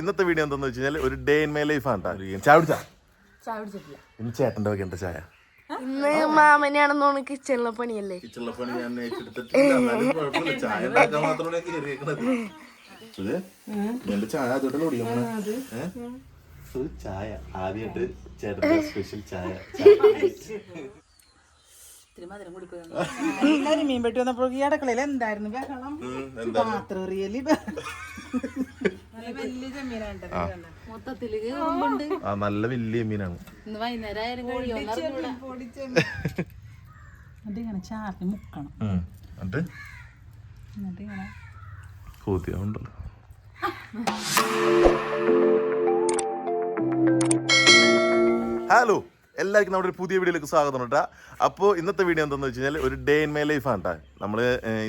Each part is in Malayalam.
ഇന്നത്തെ വീഡിയോ എന്താന്ന് വെച്ച് കഴിഞ്ഞാൽ ഒരു ഡേ ഇൻ മൈ ലൈഫ് ആണ്. ചായ കുടിച്ചാ? ഇന്ന് ചേട്ടന്റെ വകേണ്ട ചായ. ഇന്ന് മാമനെയാണെന്നോണ് കിച്ചണിലെ പണിയല്ലേ? കിച്ചണിലെ പണി ഞാൻ ഏറ്റെടുത്തിട്ടില്ല. ചായ ഉണ്ടാക്കാൻ മാത്രമേ കയറിയേക്കണത് എന്റെ ചായ അതോടെ ചായ. ആദ്യമായിട്ട് ചേട്ടന്റെ സ്പെഷ്യൽ ചായ. എല്ലാരും മീൻ വെട്ടി വന്നപ്പോൾ ഈ അടുക്കളയിൽ എന്തായിരുന്നു ബഹളം? എന്താ പാത്രം റിയലി മൊത്തത്തിൽ ആ. നല്ല വലിയ മീനാണ്. ഇന്ന് വൈകുന്നേരം ആയാലും കോഴി അതിങ്ങനെ ചാർത്തി മുക്കണം. എന്നിട്ട്? ഹലോ. എല്ലാവർക്കും നമ്മുടെ ഒരു പുതിയ വീഡിയോയിലേക്ക് സ്വാഗതം കേട്ടോ അപ്പോൾ ഇന്നത്തെ വീഡിയോ എന്താണെന്ന് വെച്ച് കഴിഞ്ഞാൽ ഒരു ഡേ ഇൻ മൈ ലൈഫ് ആണ് കേട്ടോ നമ്മൾ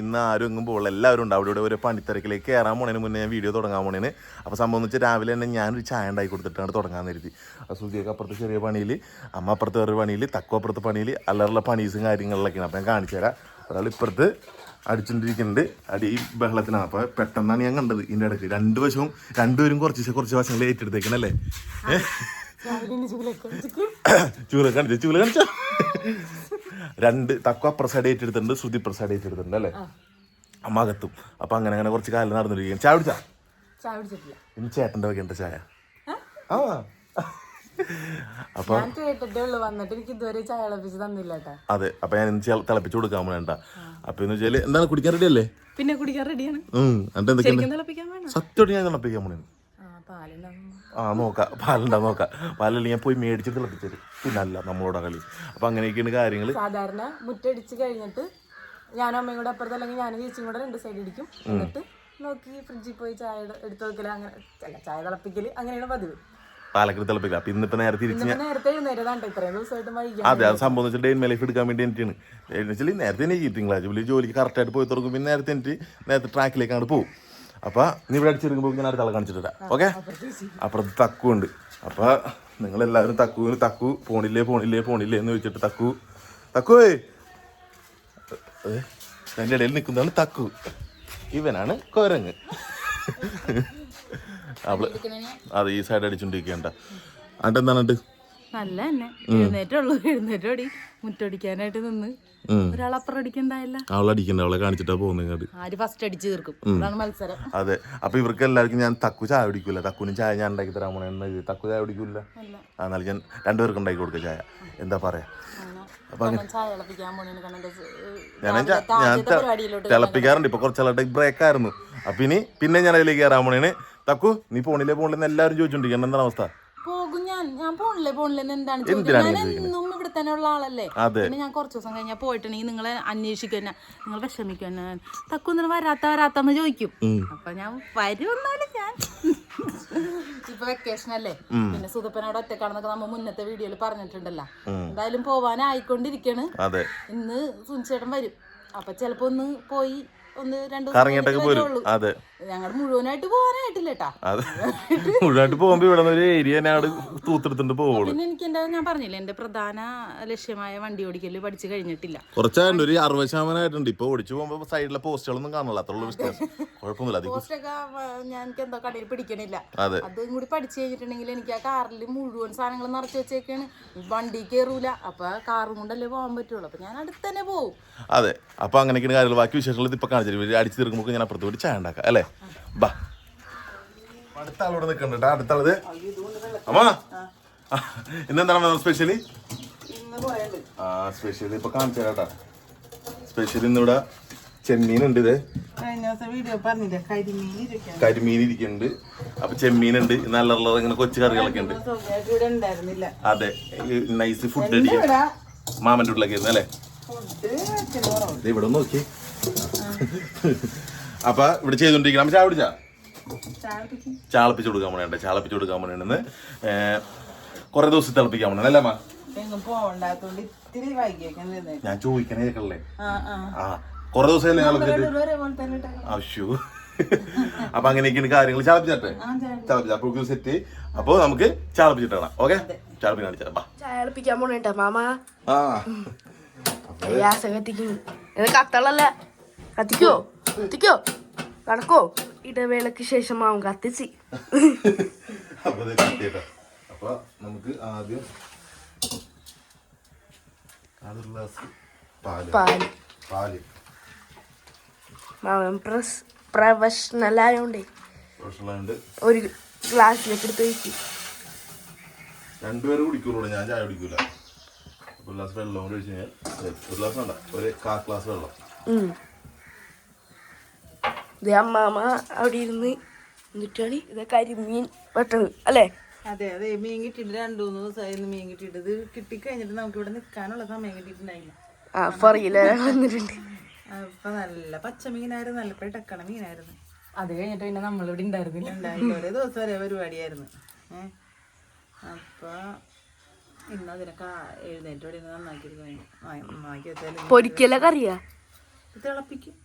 ഇന്ന് ആരും എങ്ങും പോകുള്ള എല്ലാവരും ഉണ്ട്. അവിടെ ഇവിടെ ഒരു പണിത്തിരക്കിലേക്ക് കയറാൻ പോണേന് മുന്നേ ഞാൻ വീഡിയോ തുടങ്ങാൻ പോണേന്. അപ്പോൾ സംഭവം എന്ന് വെച്ചാൽ രാവിലെ തന്നെ ഞാനൊരു ചായ ഉണ്ടായി കൊടുത്തിട്ടാണ് തുടങ്ങാൻ കരുതി. സുജിയൊക്കെ അപ്പുറത്ത് ചെറിയ പണിയിൽ അമ്മ അപ്പുറത്ത് വേറൊരു പണിയിൽ തക്കു അപ്പുറത്ത് പണിയിൽ അല്ലറുള്ള പണീസും കാര്യങ്ങളിലൊക്കെയാണ്. അപ്പോൾ ഞാൻ കാണിച്ചു തരാം. ഒരാൾ ഇപ്പുറത്ത് അടിച്ചുകൊണ്ടിരിക്കുന്നുണ്ട് അടി ഈ ബഹളത്തിനാണ്. അപ്പോൾ പെട്ടെന്നാണ് ഞാൻ കണ്ടത് ഇതിന്റെ ഇടയ്ക്ക്. രണ്ട് വശവും രണ്ടുപേരും കുറച്ച് കുറച്ച് വശങ്ങൾ ഏറ്റെടുത്തേക്കണല്ലേ ചൂല കാണിച്ച ചൂല കാണിച്ച? രണ്ട് തക്വ പ്രസാദ് ഏറ്റെടുത്തിട്ടുണ്ട് ശ്രുതി പ്രസാദ് ഏറ്റെടുത്തിട്ടുണ്ട് അല്ലേ? അമ്മകത്തും അപ്പൊ അങ്ങനെ അങ്ങനെ കുറച്ച് കാലം നടന്നിരിക്കുകയാണ്. ചായ കുടിച്ചാ? ഇനി ചേട്ടന്റെ വകയുണ്ട് ചായ. ആ? അപ്പൊ വന്നിട്ട് എനിക്ക് ഇതുവരെ ചായ ഇളപ്പിച്ച് തന്നില്ല അതെ അപ്പൊ ഞാൻ ഇന്ന് തിളപ്പിച്ചു കൊടുക്കാൻ വേണ്ട അപ്പൊ എന്ന് വെച്ചാൽ എന്താണ് കുടിക്കാൻ റെഡി അല്ലേ? പിന്നെ കുടിക്കാൻ റെഡിയാണ് സത്യം ഞാൻ തിളപ്പിക്കാൻ പോണേ ആ നോക്കാം പാലുണ്ടാ നോക്കാം പാലല്ലേ ഞാൻ പോയി മേടിച്ച് തിളപ്പിച്ചത്. പിന്നെ അല്ല നമ്മളോട് കളി അപ്പൊ അങ്ങനെയൊക്കെയാണ് കാര്യങ്ങൾ സാധാരണ മുറ്റടിച്ച് കഴിഞ്ഞിട്ട് ഞാനും അമ്മയും കൂടെ അപ്പുറത്ത് അല്ലെങ്കിൽ ഞാനും ചേച്ചിയും കൂടെ രണ്ട് സൈഡ് ഇടിക്കും. എന്നിട്ട് നോക്കി ഫ്രിഡ്ജിൽ പോയി ചായ എടുത്തു വെക്കൽ. അങ്ങനെ അല്ല ചായ തിളപ്പിക്കൽ. അങ്ങനെയാണ് പതിവ്. പാലക്കര തിളപ്പിക്കാം അപ്പൊ ഇന്നിപ്പോ നേരെ തിരിച്ച് നേരത്തെ എഴുന്നേരതാണ്ട് ഇത്രയും ദിവസമായിട്ട് അതെ അത് സംഭവം വെച്ചാൽ ഡെയിൻ ലൈഫ് എടുക്കാൻ വേണ്ടി എനിക്കാണ് തിങ്കളാഴ്ച. പുള്ളി ജോലിക്ക് കറക്റ്റായിട്ട് പോയി തുറക്കും പിന്നെ നേരത്തെ എനിക്ക് നേരത്തെ ട്രാക്കിലേക്ക് അങ്ങോട്ട് പോകും അപ്പൊ നീ ഇവിടെ അടിച്ചിറങ്ങുമ്പോൾ ഞാൻ അടുത്ത ആളെ കാണിച്ചിട്ടാ ഓക്കെ? അപ്പുറത്ത് തക്കു ഉണ്ട്. അപ്പൊ നിങ്ങൾ എല്ലാവരും തക്കു തക്കു പോണില്ലേ പോണില്ലേ പോണില്ലേ എന്ന് ചോദിച്ചിട്ട് തക്കു. തക്കുവേ അതിന്റെ ഇടയിൽ നിൽക്കുന്നതാണ് തക്കു. ഇവനാണ് കൊരങ്ങ്. അവൾ അത് ഈ സൈഡ് അടിച്ചോണ്ടിരിക്കണ്ട എന്നിട്ട്? എന്താണ് നല്ല തന്നെ എഴുന്നേറ്റുള്ളൂ എഴുന്നേറ്റോടി മുറ്റടിക്കാനായിട്ട് നിന്ന് ും. ആര് ഫസ്റ്റ് അടിച്ച് തീർക്കും. മത്സരം. അതെ. അപ്പൊ ഇവർക്ക് എല്ലാവർക്കും ഞാൻ തക്കു ചായ കുടിക്കൂല. തക്കുനും ചായ ഞാൻ ഉണ്ടാക്കി തരാൻ പോണേ തക്കു ചായ കുടിക്കൂല. ആ എന്നാലും ഞാൻ രണ്ടുപേർക്ക് ഉണ്ടാക്കി കൊടുക്കുക ചായ. എന്താ പറയാ? ഞാൻ തിളപ്പിക്കാറുണ്ട്. ഇപ്പൊ കുറച്ചാളായിട്ട് ബ്രേക്ക് ആയിരുന്നു അപ്പൊ ഇനി പിന്നെ ഞാൻ അതിലേക്ക് കയറാൻ പോണേന്. തക്കു നീ പോണില്ലേ പോണില്ലെന്ന് എല്ലാവരും ചോദിച്ചോണ്ടിരിക്കണം എന്താണ് അവസ്ഥ? ഞാൻ പോണില്ലേ പോണില്ലേ എന്താണ് ഞാൻ എന്നും ഇവിടെ തന്നെ ഉള്ള ആളല്ലേ? പിന്നെ ഞാൻ കുറച്ച് ദിവസം കഴിഞ്ഞാൽ പോയിട്ടുണ്ടെങ്കിൽ നിങ്ങളെ അന്വേഷിക്കുന്ന നിങ്ങൾ വിഷമിക്കുന്ന തക്കൊന്നും വരാത്ത വരാത്തെന്ന് ചോദിക്കും. അപ്പൊ ഞാൻ വരുമെന്നാലും ഞാൻ ഇപ്പൊ വെക്കേഷൻ അല്ലേ? പിന്നെ സുതപ്പനോട് ഒറ്റക്കാണെന്നൊക്കെ നമ്മ മുന്നത്തെ വീഡിയോയിൽ പറഞ്ഞിട്ടുണ്ടല്ലോ. എന്തായാലും പോവാനായിക്കൊണ്ടിരിക്കാണ്. ഇന്ന് സുനിച്ചേട്ടൻ വരും. അപ്പൊ ചെലപ്പോ ഒന്ന് പോയി ഒന്ന് രണ്ടു ദിവസം അതെ. ഞങ്ങൾ മുഴുവനായിട്ട് പോകാനായിട്ടില്ല കേട്ടാ മുഴുവനായിട്ട് പോകുമ്പോ ഇവിടെ നിന്ന് ഒരു ഏരിയ ഞാൻ തൂത്തെടുത്തിട്ട് പോവുള്ളൂ. പിന്നെ എനിക്ക് എന്റെ ഞാൻ പറഞ്ഞില്ലേ എന്റെ പ്രധാന ലക്ഷ്യമായ വണ്ടി ഓടിക്കൽ പഠിച്ചു കഴിഞ്ഞിട്ടില്ല. കുറച്ചായിട്ട് ഒരു അറുപത് ശതമാനമായിട്ടുണ്ട്. ഇപ്പൊ ഓടിച്ചു പോകുമ്പോ സൈഡിലെ പോസ്റ്റുകളൊന്നും കാണില്ല അത്രയുള്ള വ്യത്യാസം കുഴപ്പമൊന്നുമില്ല. പോസ്റ്റൊക്കെ ഞാൻ എനിക്ക് എന്തോ കടയിൽ പിടിക്കണില്ല. അതെ. കൂടി പഠിച്ചു കഴിഞ്ഞിട്ടുണ്ടെങ്കിൽ എനിക്ക് ആ കാറിൽ മുഴുവൻ സാധനങ്ങൾ നിറച്ചു വെച്ചേക്കാണ്. വണ്ടി കയറൂല അപ്പൊ കാറും കൊണ്ടല്ലേ പോകാൻ പറ്റുള്ളൂ. അപ്പൊ ഞാൻ അടുത്ത് തന്നെ പോകും അതെ. അപ്പൊ അങ്ങനെയൊക്കെയാണ് കാര്യങ്ങൾ. ബാക്കി വിശേഷങ്ങൾ ഇപ്പൊ കാണിച്ചു തരും. അടിച്ചു തീർക്കുമ്പോൾ ഞാൻ അപ്പുറത്ത് പോയി ചായ ഉണ്ടാക്കാം. അല്ലേ? ബാ അടുത്ത ആളോട് നിൽക്കണ്ട അടുത്ത ആളത് അമ്മ. ഇന്നെന്താണ് സ്പെഷ്യലി ഇന്ന് പോയത് ആ സ്പെഷ്യലി ഇപ്പൊ കാണിച്ചു കേട്ടാ സ്പെഷ്യലി ഇന്നിവിടെ ചെമ്മീനുണ്ട് ഇത്. കരിമീൻ ഇരിക്കുന്നുണ്ട്. അപ്പൊ ചെമ്മീനുണ്ട്. നല്ല ഇങ്ങനെ കൊച്ചു കറികളൊക്കെ ഉണ്ട്. അതെ നൈസ് ഫുഡ് അടിക്കും മാമന്റെ വീട്ടിലൊക്കെ ദേ ഇവിടെ നോക്കി. അപ്പൊ ഇവിടെ ചെയ്തോണ്ടിരിക്കണം. അമ്മ ചായ പിടിച്ചാ ചാളപ്പിച്ച് കൊടുക്കാൻ പോണേണ്ട ചാളപ്പിച്ച് കൊടുക്കാൻ വേണ്ടെന്ന് കുറെ ദിവസം തിളപ്പിക്കാൻ വേണം അല്ലേ അമ്മ? ഞാൻ ചോദിക്കണേ കേൾക്കല്ലേ ആ കൊറേ ദിവസം. ആവശ്യൂ അപ്പൊ അങ്ങനെയൊക്കെയാണ് കാര്യങ്ങൾ ചാളപ്പിച്ചെ ചാളപ്പിച്ച. അപ്പൊ സെറ്റ് അപ്പൊ നമുക്ക് ചാളപ്പിച്ചിട്ടാണ് ഓക്കെ? ചാളപ്പിക്കാൻ പോണേട്ടാ മാമ. ആ. കത്തളല്ല? കത്തിക്കോ? കത്തിക്കോ? നടക്കോ ഇടവേളക്ക് ശേഷം ആവും കത്തിച്ച്. അപ്പൊ നമുക്ക് ആദ്യം അതൊരു ഗ്ലാസ് പാൽ. പാൽ. പാൽ. മാമൻ പ്രസ് പ്രൊഫഷണൽ ആയോണ്ടേ പ്രശ്നമുണ്ട് ഒരു ഗ്ലാസ്സിലേക്ക് എടുത്ത് രണ്ടുപേരും ഞാൻ ചായ കുടിക്കൂല. ഒരു ഗ്ലാസ് വെള്ളം കൂടി ഒഴിച്ച് കഴിഞ്ഞാൽ ഒരു ഗ്ലാസ് വേണ്ട. ഒരു കാ ഗ്ലാസ് വെള്ളം. ഇത് അമ്മാമ അവിടെ ഇരുന്ന് എന്നിട്ടാണ് ഇത് കരിമീൻ പെട്ടത് അല്ലേ? അതെ അതെ മീൻ കിട്ടിയിട്ട് രണ്ടു മൂന്ന് ദിവസമായിരുന്നു മീൻ കിട്ടിയിട്ട് ഇത് കിട്ടിക്കഴിഞ്ഞിട്ട് നമുക്ക് ഇവിടെ നിൽക്കാനുള്ള സമയം കിട്ടിയിട്ടുണ്ടായില്ല. വന്നിട്ടുണ്ട്. അപ്പൊ നല്ല പച്ചമീനായിരുന്നു നല്ല പെട്ടക്കണ മീനായിരുന്നു. അത് കഴിഞ്ഞിട്ട് പിന്നെ നമ്മളിവിടെ ഉണ്ടായിരുന്നില്ല. ഉണ്ടായില്ല ഒരേ ദിവസം ഒരേ പരിപാടിയായിരുന്നു. ഏഹ് അപ്പൊ ഇന്ന് അതിനൊക്കെ എഴുന്നേറ്റോടെ നന്നാക്കി പൊരിക്കലൊക്കെ അറിയാ തിളപ്പിക്കും.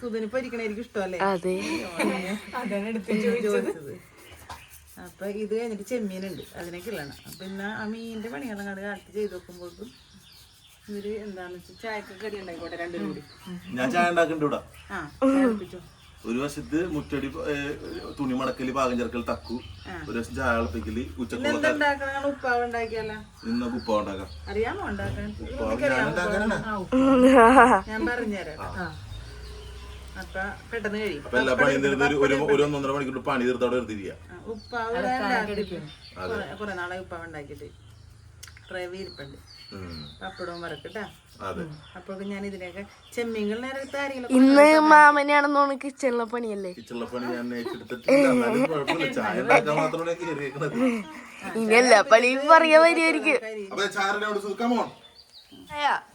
സുധന് ഇഷ്ടമല്ലേ? അതെ. ചോദിച്ചത്. അപ്പൊ ഇത് കഴിഞ്ഞിട്ട് ചെമ്മീനുണ്ട് അതിനൊക്കെ ഉള്ളതാണ്. അപ്പൊ ഇന്ന് ആ മീനിന്റെ പണികളും കണ്ട് കാലത്ത് ചെയ്ത് നോക്കുമ്പോഴേക്കും ഇവർ എന്താന്ന് വെച്ചാൽ ചായക്കൊക്കെ കടി ഉണ്ടായിക്കോട്ടെ രണ്ടുപേരും കൂടി. ഞാൻ ചായ ആ ഒരു വശത്ത് മുറ്റടി തുണി മടക്കൽ പാകം ചേർക്കൽ തക്കു. ഒരു വശം ചായ തിളപ്പിക്കൽ ഉച്ചക്കുള്ള ഉപ്പാവ് ഉണ്ടാക്കാം. അറിയാമോ ഉപ്പാവ് ഞാൻ പറഞ്ഞുതരാം അപ്പൊ എല്ലാ പണിയും ഒരു ഒരു ഒന്നൊന്നര മണിക്കൂർ പണി തീർത്ത് അവിടെ എടുത്തിരിക്കുക ഉപ്പാവ് കുറെ- നാളായി നാളെ ഉപ്പാവ് ഉണ്ടാക്കിയിട്ട്. റവ ഇരിപ്പുണ്ട് പപ്പടവും വറക്കട്ടാ അതെ. അപ്പൊ ഞാൻ ഇതിനൊക്കെ ചെമ്മീങ്ങൾ നേരത്തെ ആരെങ്കിലും ഇന്ന് കിച്ചണിലെ പണിയല്ലേ? കിച്ചണിലെ പണി ഞാൻ ചായ മാത്രമേ ഇനി എല്ലാ പണിയും പറയാൻ വരുമായിരിക്കും അപ്പൊ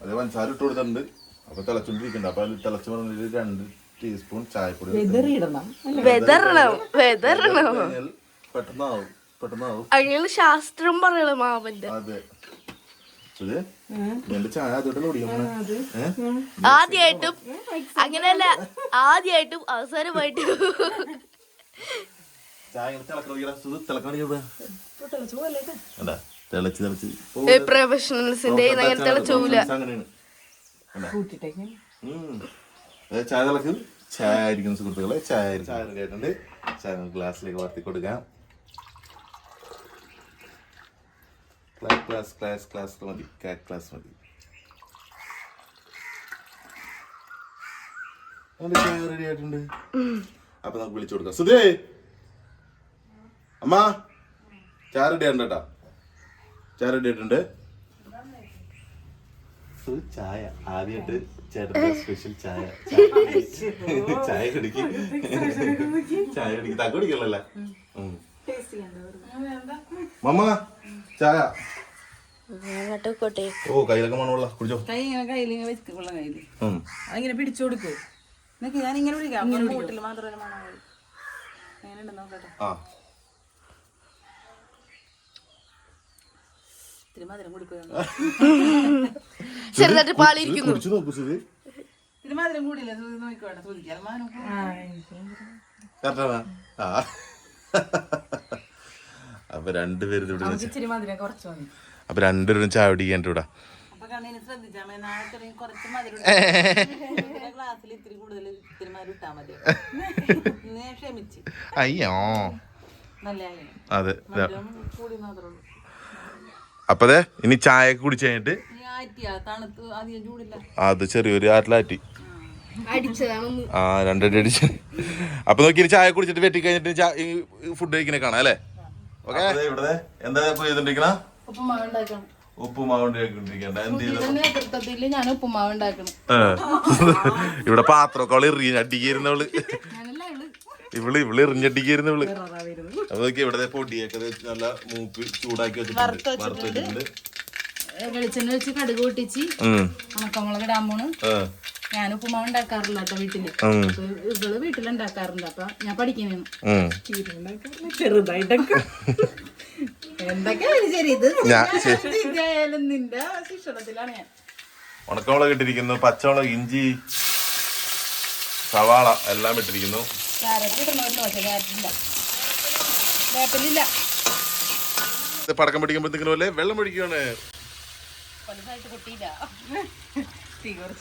അതെ പഞ്ചസാര ഇട്ട് കൊടുത്തിട്ടുണ്ട്. അപ്പൊ തിളച്ചോണ്ടിരിക്കണ്ട അപ്പൊ അതിൽ തിളച്ച് പറഞ്ഞിട്ട് രണ്ട് ടീസ്പൂൺ ചായപ്പൊടി പെട്ടെന്നാവും. പെട്ടെന്നാവും. ശാസ്ത്രം പറയണം മാമന്റെ. അതെ. ആദ്യമായിട്ടും അങ്ങനെയല്ല ആദ്യായിട്ടും അവസാനമായിട്ടും. പ്രൊഫഷണൽസിന്റെ അങ്ങനെ തിളച്ചൂല ചായ തിളക്കും. ചായ ആയിരിക്കും സുഹൃത്തുക്കളെ. ചായ. ചായ റെഡി ചായ ഗ്ലാസ്സിലേക്ക് വർത്തി കൊടുക്കാം ക്ലാസ് ക്ലാസ് ക്ലാസ് ക്ലാസ് മതി. ക്ലാസ് മതി. നമ്മുടെ ചായ റെഡി ആയിട്ടുണ്ട്? അപ്പൊ നമുക്ക് വിളിച്ചു കൊടുക്കാം. സുധേ! അമ്മ ചായ റെഡി ആയിട്ടുണ്ട് കേട്ടാ ചായ റെഡി ആയിട്ടുണ്ട്. സു, ചായ. ആദ്യമായിട്ട് ചേട്ടന്റെ സ്പെഷ്യൽ ചായ. ചായ കുടിക്ക്. ചായ കുടിക്ക്. തക്ക കുടിക്കണല്ലേ മമ്മ ചായ. ഓ കയ്യിലൊക്കെ മണമുള്ള കുടിച്ചോ. കൈ ഇങ്ങനെ കയ്യിൽ ഇങ്ങനെ വെച്ചിട്ടുള്ള കയ്യിൽ. അതിങ്ങനെ പിടിച്ചു കൊടുക്കൂ. നിനക്ക് ഞാൻ ഇങ്ങനെ വിളിക്കാം. വീട്ടിൽ മാത്രമല്ല മണം മതി എങ്ങനെ ഉണ്ട് നോക്കട്ടെ. ആ. ഇത്തിരി മധുരം ചെറുതായിട്ട് പാലിരിക്കുന്നു കുടിച്ചു നോക്കൂ സുധി ഇത്തിരി മധുരം കൂടിയില്ല സൂചി നോക്കിക്കോട്ടെ സൂചിക്കാൻ മാനം അപ്പൊ രണ്ടുപേരും ഇച്ചിരി മധുരം കുറച്ച് മതി. അപ്പൊ രണ്ടുപേരും ചായ കുടിക്കാൻ ഇവിടെ അയ്യോ. അതെ മധുരം കൂടി മാത്രമേ ഉള്ളൂ. അപ്പൊ അതെ ഇനി ചായ കുടിച്ച് കഴിഞ്ഞിട്ട് അത് ചെറിയൊരു ആറ്റിലാറ്റി. ആ. രണ്ടടി അടിച്ച്. അപ്പൊ നോക്കി ഇനി ചായ കുടിച്ചിട്ട് വെട്ടി കഴിഞ്ഞിട്ട് ഫുഡ് കഴിക്കണേ കാണാം അല്ലേ? ഓക്കെ ഇവിടെ എന്താ ചെയ്തോണ്ടിരിക്കണ? ഉപ്പുമാവ് ഉണ്ടാക്കണം ഉപ്പുമാവ് ഉണ്ടാക്കിക്കൊണ്ടിരിക്കണ്ട എന്ത് ചെയ്ത? നേതൃത്വത്തിൽ ഞാൻ ഉപ്പുമാവ് ഉണ്ടാക്കണം ഇവിടെ പാത്രമൊക്കെ അവൾ ഞാനല്ല ഇവൾ ഇവൾ ഇവൾ എറിഞ്ഞടിക്കായിരുന്നവൾ അപ്പൊ നോക്കി ഇവിടെ പൊടിയൊക്കെ ദേ നല്ല മൂപ്പ് ചൂടാക്കി വെച്ചിട്ടുണ്ട്. വറുത്ത് വെച്ചിട്ടുണ്ട്. ഏ, വെളിച്ചെണ്ണ വെച്ച് കടുക് പൊട്ടിച്ച് ഉം. ഉണക്കമുളക് ഇടാൻ പോണ്. ആ. ഞാൻ ഉപ്പുമാവ് ഉണ്ടാക്കാറില്ല കേട്ടോ വീട്ടിൽ. ഉം. ഇവൾ വീട്ടിലുണ്ടാക്കാറുണ്ട്. അപ്പൊ ഞാൻ പഠിക്കുന്നു ഉം. ചെറുതായിട്ടൊക്കെ. ഉണക്കമുളക് ഇട്ടിരിക്കുന്നു പച്ചമുളക് ഇഞ്ചി സവാള എല്ലാം ഇട്ടിരിക്കുന്നു. ഇത് പടക്കം പിടിക്കുമ്പോഴത്തേക്കിനും വെള്ളം പിടിക്കുകയാണ്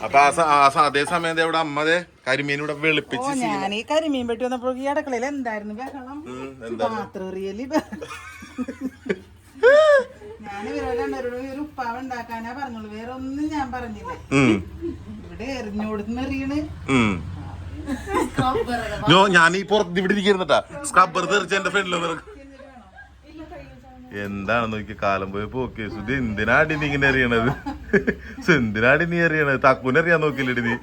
അപ്പൊ ആ ആ സ- അതേ സമയം ഇവിടെ അമ്മതെ കരിമീൻ ഇവിടെ വെളുപ്പിച്ച് ഞാൻ ഈ കരിമീൻ പെട്ടി വന്നപ്പോൾ ഈ അടുക്കളയിൽ എന്തായിരുന്നു ബഹളം? പാത്രം ഞാൻ ഇവരോട് രണ്ടുപേരോട് ഒരു ഉപ്പാവ് ഉണ്ടാക്കാനാ പറഞ്ഞോളൂ വേറെ ഒന്നും ഞാൻ പറഞ്ഞില്ല. ഇവിടെ എറിഞ്ഞോടുന്ന് എറിയണ്. ഉം. ഞോ ഞാൻ ഈ പുറത്ത് ഇവിടെ ഇരിക്കുന്നുട്ടാ. സ്ക്രബ്ബർ തെറിച്ച് എന്റെ ഫ്രണ്ടിലോ എന്താണ് നോക്കി കാലം പോയി പോക്കെ. സുധി എന്തിനാടി നീ ഇങ്ങനെ അറിയണത് എന്തിനാടി നീ അറിയണത് തക്കൂനെ അറിയാൻ നോക്കില്ലടി നീ.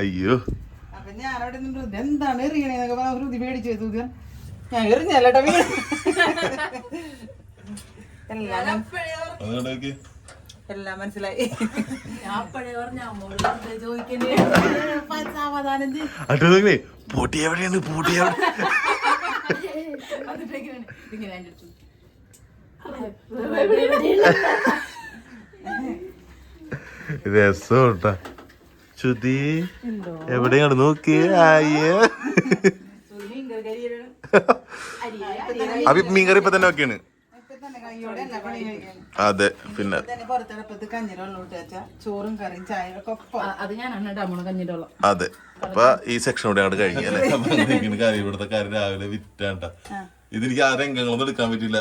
അയ്യോ. അപ്പൊ ഞാൻ അവിടെ നിന്ന് എന്താണ് എറിയണേന്നൊക്കെ പറഞ്ഞു ഹൃദി പേടിച്ചു എറിഞ്ഞല്ലേട്ടാ വീട്. എല്ലാം എല്ലാം മനസ്സിലായി. അട്ടോ പൂട്ടി എവിടെയാണ്? പൂട്ടി രസോട്ടാ. ചുതി എവിടെയാണ്? നോക്കി അയ്യ അപ്പൊ മീൻകറി ഇപ്പൊ തന്നെ വെക്കാണ് അതെ പിന്നെ. അത് അപ്പൊ ഈ സെക്ഷൻ കൂടെ അങ്ങോട്ട് കഴിഞ്ഞു അല്ലേ? കാര്യം ഇവിടുത്തെ കാര്യം രാവിലെ വിറ്റാണ്ട ഇതെനിക്ക് ആ രംഗങ്ങളൊന്നും എടുക്കാൻ പറ്റില്ല.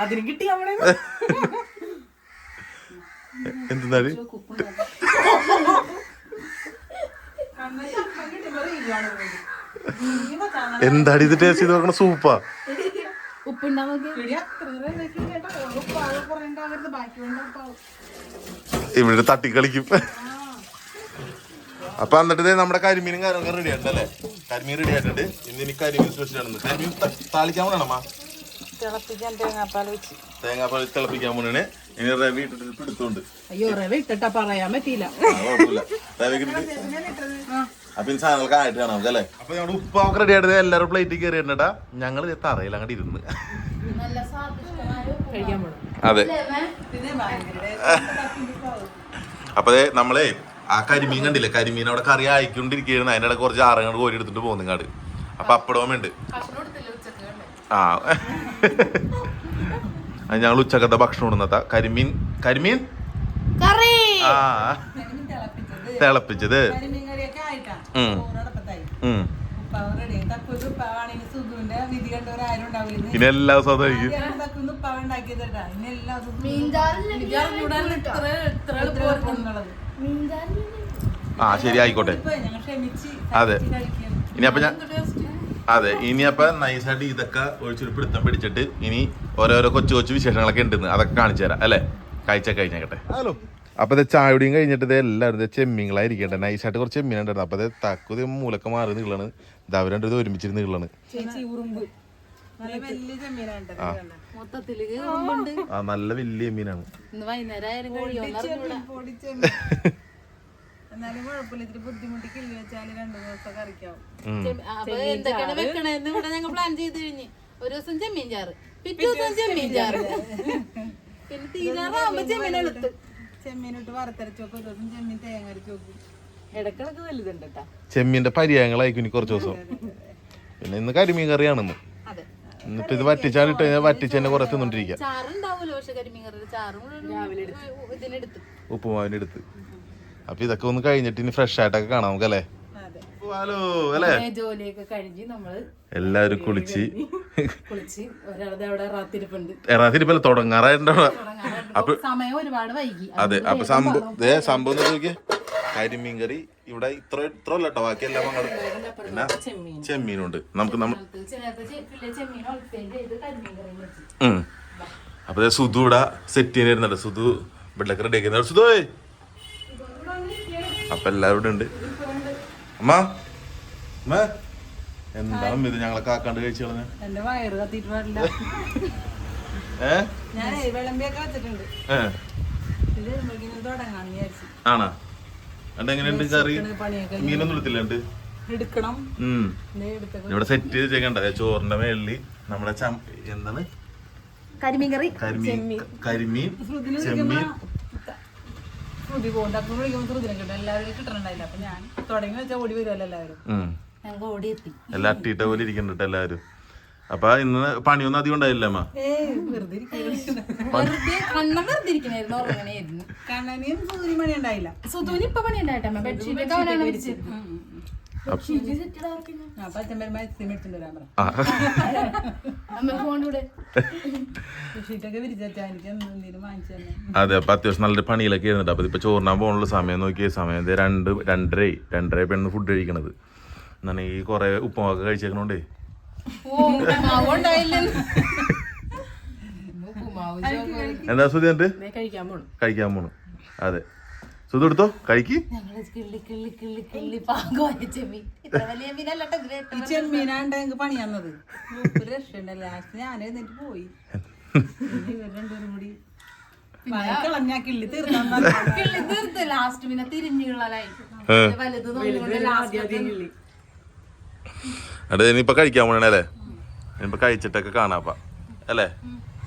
അതിന് കിട്ടി എന്താണ് എന്താടി ഇത് ടേസ്റ്റ് ചെയ്ത് നോക്കണ സൂപ്പാ ഇവിടെ തട്ടിക്കളിക്കും. അപ്പൊ എന്നിട്ട് നമ്മുടെ കരിമീനും കാര്യങ്ങളൊക്കെ റെഡി ആയിട്ടല്ലേ കരിമീൻ റെഡി ആയിട്ടുണ്ട്. ഇന്ന് എനിക്ക് കരിമീൻ സ്പെഷ്യൽ ആണ്. കരിമീൻ താളിക്കാൻ വേണമാ തേങ്ങാപ്പാൽ തിളപ്പിക്കാൻ പോണേ ഇനി റവി ഇട്ടിട്ട് എടുത്തോണ്ട്. അയ്യോ റവ ഇട്ടിട്ടാ പറയാൻ പറ്റിയില്ല. അപ്പൊ കാണാം റെഡി ആയിട്ട് എല്ലാവരും പ്ലേറ്റിൽ ഞങ്ങൾ തറയിൽ അങ്ങോട്ട് ഇരുന്ന്. അതെ. അപ്പൊ ദേ നമ്മളെ ആ കരിമീൻ കണ്ടില്ലേ? കരിമീൻ അവിടെ കറി ആയിക്കൊണ്ടിരിക്കുകയായിരുന്നു. അതിന്റെ ഇടയ്ക്ക് കുറച്ച് ആറങ്ങാട് കോരി എടുത്തിട്ട് പോകുന്നങ്ങാട് അപ്പൊ അപ്പടവും ഉണ്ട്. കഷ്ണം എടുത്തില്ല ഉച്ചയ്ക്ക് വേണ്ടേ ആ. അത് ഞങ്ങൾ ഉച്ചക്കത്തെ ഭക്ഷണം ഇടുന്നത്ത കരിമീൻ? കരിമീൻ? കറി. ആ. തിളപ്പിച്ചത്. ഇനി എല്ലാ ദിവസവും. ആ ശരി ആയിക്കോട്ടെ. അതെ. ഇനി അപ്പൊ ഞാൻ അതെ ഇനി അപ്പൊ നൈസായിട്ട് ഇതൊക്കെ ഒഴിച്ചൊരു പിടുത്തം പിടിച്ചിട്ട് ഇനി ഓരോരോ കൊച്ചു കൊച്ചു വിശേഷങ്ങളൊക്കെ ഉണ്ടെന്ന് അതൊക്കെ കാണിച്ചു തരാം അല്ലേ? കഴിച്ച കഴിഞ്ഞേക്കട്ടെ. ഹലോ. അപ്പൊ ഇത് ചായയുടെയും കഴിഞ്ഞിട്ട് ഇത് എല്ലാവരും ഇത് ചെമ്മീങ്ങളായിരിക്കട്ടെ നൈസായിട്ട് കുറച്ച് ചെമ്മീൻ ഉണ്ടായിരുന്നു. അപ്പോൾ ഇത് തക്കുതി മൂലക്ക മാറി നീളാണ് ഇത് അവരുടെ ഇത് ഒരുമിച്ചിരുന്ന് നീളാണ് ആ നല്ല വലിയ പൊടിച്ചെമ്മീൻ എന്നാലും കുഴപ്പമില്ല. ഇത്തിരി ബുദ്ധിമുട്ടി കിള്ളി വെച്ചാൽ രണ്ടു ദിവസം കറിക്കാവും. അപ്പൊ എന്തൊക്കെയാണ് വെക്കണേന്ന് ഇവിടെ ഞങ്ങൾ പ്ലാൻ ചെയ്ത് കഴിഞ്ഞ്. ഒരു ദിവസം ചെമ്മീൻ ചാറ്. പിറ്റേ ദിവസം ചെമ്മീൻ ചാറ്. പിന്നെ തീരാറാവുമ്പോ ചെമ്മീൻ എടുത്ത്. ചെമ്മീനിട്ട് വറുത്തരച്ച് വെക്കും. ഒരു ദിവസം ചെമ്മീൻ തേങ്ങ അരച്ച് വെക്കും. ഇടക്കിടക്ക് വലുതുണ്ട് കേട്ടാ ചെമ്മീന്റെ പര്യായങ്ങളായിരിക്കും ഇനി കുറച്ച് ദിവസം. പിന്നെ ഇന്ന് കരിമീൻ കറിയാണ് ഇന്ന്. അതെ. ഇന്നിപ്പോ ഇത് വറ്റിച്ചാലിട്ട് കഴിഞ്ഞാൽ വറ്റിച്ച് തന്നെ കുറെ തിന്നോണ്ടിരിക്കാം. ഉപ്പുമാവിന്റെ അടുത്ത് അപ്പൊ ഇതൊക്കെ ഒന്ന് കഴിഞ്ഞിട്ട് ഇനി ഫ്രഷ് ആയിട്ടൊക്കെ കാണാം നമുക്ക് ഹലോ അല്ലേ? പിന്നെ ജോലിയൊക്കെ കഴിഞ്ഞ് നമ്മൾ എല്ലാവരും കുളിച്ച്. കുളിച്ച്. ഒരാളത് അവിടെ എറാത്തിരിപ്പല്ല തുടങ്ങാറായിട്ടുണ്ട് അവിടെ. അപ്പൊ സമയം ഒരുപാട് വൈകി. അതെ അപ്പൊ സംഭവം സംഭവം നോക്കിയേ കരിമീൻ കറി ഇവിടെ ഇത്ര ഇത്ര അല്ല കേട്ടോ ബാക്കിയെല്ലാം അങ്ങോട്ട് പിന്നെ ചെമ്മീനുണ്ട്. നമുക്ക് നമ്മൾ അപ്പൊ സുധു ഇവിടെ സെറ്റ് ചെയ്യുന്നുണ്ട് സുധു ഇവിടെ റെഡി ആക്കുന്നത് സുധു അപ്പൊ എല്ലാവരും ഉണ്ട്. അമ്മ? അമ്മ? എന്താ അമ്മ ഇത് ഞങ്ങളെ കാക്കാണ്ട് കഴിച്ചു കളഞ്ഞ? എന്റെ വയറ് കത്തിട്ട് പാടില്ല. ആണാ? എന്നിട്ട് എങ്ങനെയുണ്ട് കറി? മീനൊന്നും എടുത്തില്ല എടുക്കണം. ഉം. ദേ എടുത്തൊക്കെ. ഇവിടെ സെറ്റ് ചെയ്ത് ചെയ്യണ്ട ചോറിന്റെ മേളിൽ നമ്മുടെ എന്താണ്? കരിമീൻ കറി. കരിമീൻ. കരിമീൻ ചെമ്മീൻ. ശ്രുതി പോകും തക്കും വിളിക്കുമ്പോൾ ശ്രുതിനെ കിട്ടും എല്ലാവരും കിട്ടണുണ്ടായില്ല. അപ്പൊ ഞാൻ തുടങ്ങി വെച്ചാൽ ഓടി വരുമല്ലോ എല്ലാവരും? ഞങ്ങൾ ഓടി എത്തി എല്ലാം അട്ടിയിട്ട പോലെ ഇരിക്കുന്നുണ്ട് എല്ലാവരും. അപ്പൊ ഇന്ന് പണിയൊന്നും അധികം ഉണ്ടായില്ല അമ്മ? ഇപ്പൊ പണി ഉണ്ടായിട്ടമ്മ ബെഡ്ഷീറ്റ് അതെ അപ്പൊ അത്യാവശ്യം നല്ലൊരു പണിയിലൊക്കെ ഇരുന്നിട്ട് അപ്പൊ ഇപ്പൊ ചോറിനാൻ പോകാനുള്ള സമയം നോക്കിയ സമയം ദേ രണ്ട് രണ്ടര രണ്ടര പെണ്ണ് ഫുഡ് കഴിക്കണത്. എന്നാണ് ഈ കൊറേ ഉപ്പുമാവൊക്കെ കഴിച്ചേക്കണോണ്ടേ. എന്താ സുധി എന്നിട്ട്? കഴിക്കാൻ പോണം. കഴിക്കാൻ പോണു. അതെ. സുധു എടുത്തോ കഴിക്ക് ഞാൻ എന്നിട്ട് പോയി. രണ്ടുപേരും കൂടി അതെ ഇനിയിപ്പൊ കഴിക്കാൻ പോണേ അല്ലേ? ഇനിയിപ്പൊ കഴിച്ചിട്ടൊക്കെ കാണാപ്പ അല്ലേ?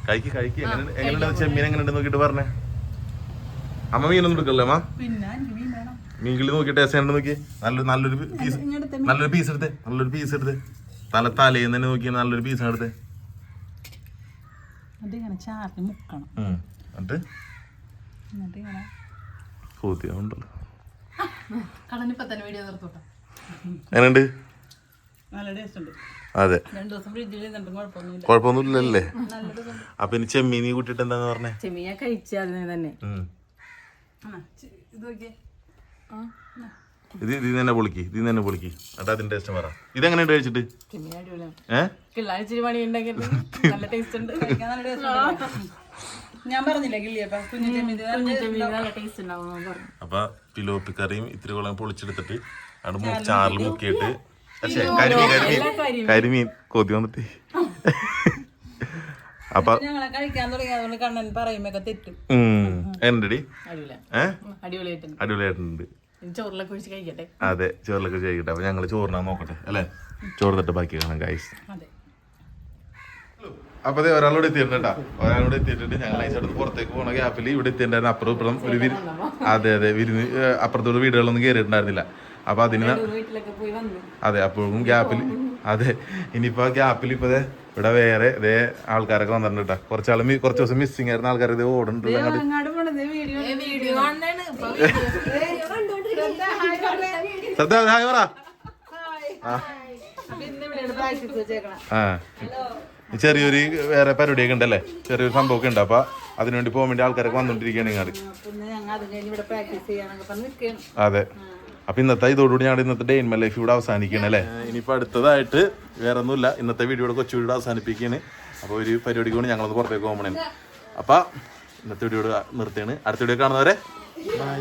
കഴിക്ക് കഴിക്ക്. എങ്ങനെ എങ്ങനെയുണ്ട് ചെമ്മീൻ? എങ്ങനെയുണ്ട് നോക്കിട്ട് പറഞ്ഞേ. അമ്മ മീനൊന്നും എടുക്കല്ലേ അമ്മ? പിന്നെ എനിക്ക് മീൻ വേണം. മീൻ കിളി നോക്കി ടേസ്റ്റ് ഉണ്ട് നോക്കി. നല്ലൊരു നല്ലൊരു പീസ് നല്ലൊരു പീസ് എടുത്തേ. നല്ലൊരു പീസ് എടുത്തേ. തല തലേന്ന് തന്നെ നോക്കി നല്ലൊരു പീസ് എടുത്തേ. എന്നിട്ട് എങ്ങനെയുണ്ട്? അതെ. കുഴപ്പമൊന്നുമില്ലല്ലേ? അപ്പൊ ഇനി ചെമ്മീനി കൂട്ടിട്ട് എന്താന്ന് പറഞ്ഞേ? ചെമ്മീനെ കഴിച്ചു അതിനെ തന്നെ. ഇത് നോക്കിയേ. ഇത് ഇതിൽ തന്നെ പൊളിക്ക് ഇതിൽ തന്നെ പൊളിക്ക്. അതിന്റെ ടേസ്റ്റ് പറ. ഇതെങ്ങനെയുണ്ട് കഴിച്ചിട്ട്? ഞാൻ പറഞ്ഞില്ലേ കിള്ളിയപ്പ കുഞ്ഞു ചെമ്മീൻ അപ്പൊ പിലോപ്പി കറിയും ഇത്തിരി കുളം പൊളിച്ചെടുത്തിട്ട് അവിടെ മു- ചാറിൽ മുക്കിയിട്ട് പക്ഷേ കരിമീൻ കരിമീൻ കരിമീൻ. കൊതി വന്നിട്ട്. അപ്പൊ ഞങ്ങളെ കഴിക്കാൻ തുടങ്ങിയ കണ്ണൻ പറയുമ്പോ തെറ്റും. അടിപൊളിയായിട്ടുണ്ട്. ചോറിലൊക്കെ കഴിക്കട്ടെ. അതെ ചോറിലൊക്കെ ചെയ്യട്ടെ അപ്പൊ ഞങ്ങൾ ചോറിനാ നോക്കട്ടെ അല്ലെ? ചോറ് തട്ട് ബാക്കി കാണാം ഗൈസ് അപ്പൊ അതെ ഒരാളോട് എത്തിയിട്ടുണ്ട് ഒരാളോട് എത്തിയിട്ടുണ്ട്. ഞങ്ങൾ അതിനടുത്ത് പുറത്തേക്ക് പോണ ഗ്യാപ്പിൽ ഇവിടെ എത്തിയിട്ടുണ്ടായിരുന്നു അപ്പുറം ഇപ്പുറം ഒരു വിരു അതെ അതെ വിരുന്ന് അപ്പുറത്തോട് വീടുകളൊന്നും കയറിയിട്ടുണ്ടായിരുന്നില്ല അപ്പൊ അതിന് അതെ അപ്പോഴും ഗ്യാപ്പിൽ അതെ ഇനിയിപ്പോ ഗ്യാപ്പിൽ ഇപ്പൊ ഇവിടെ വേറെ ഇതേ ആൾക്കാരൊക്കെ വന്നിട്ടുണ്ട് കേട്ടോ. കുറച്ചാൾ കുറച്ച് ദിവസം മിസ്സിങ് ആയിരുന്ന ആൾക്കാർ ഇത് ഓടുന്നുണ്ട് ശ്രദ്ധ ഹായ് പറ. ചെറിയൊരു വേറെ പരിപാടിയൊക്കെ ഉണ്ടല്ലേ? ചെറിയൊരു സംഭവമൊക്കെ ഉണ്ട്. അപ്പൊ അതിനുവേണ്ടി പോകാൻ വേണ്ടി ആൾക്കാരൊക്കെ വന്നോണ്ടിരിക്കുകയാണ് ഇങ്ങോട്ട് അത് അപ്പൊ ഇന്നത്തെ ഇതോടുകൂടി ഞങ്ങളുടെ ഇന്നത്തെ ഡേ ഇൻമ മൈ ലൈഫ് ഇവിടെ അവസാനിക്കണം അല്ലേ? ഇനിയിപ്പോ അടുത്തതായിട്ട് വേറെ ഒന്നുമില്ല ഇന്നത്തെ വീഡിയോ കൊച്ചു വീട് അവസാനിപ്പിക്കുകയാണ്. അപ്പോൾ ഒരു പരിപാടിക്ക് കൊണ്ട് ഞങ്ങളൊന്ന് പുറത്തേക്ക് പോകണേ അപ്പൊ ഇന്നത്തെ വീഡിയോ നിർത്തിയാണ്. അടുത്ത വീഡിയോ കാണുന്നവരെ ബൈ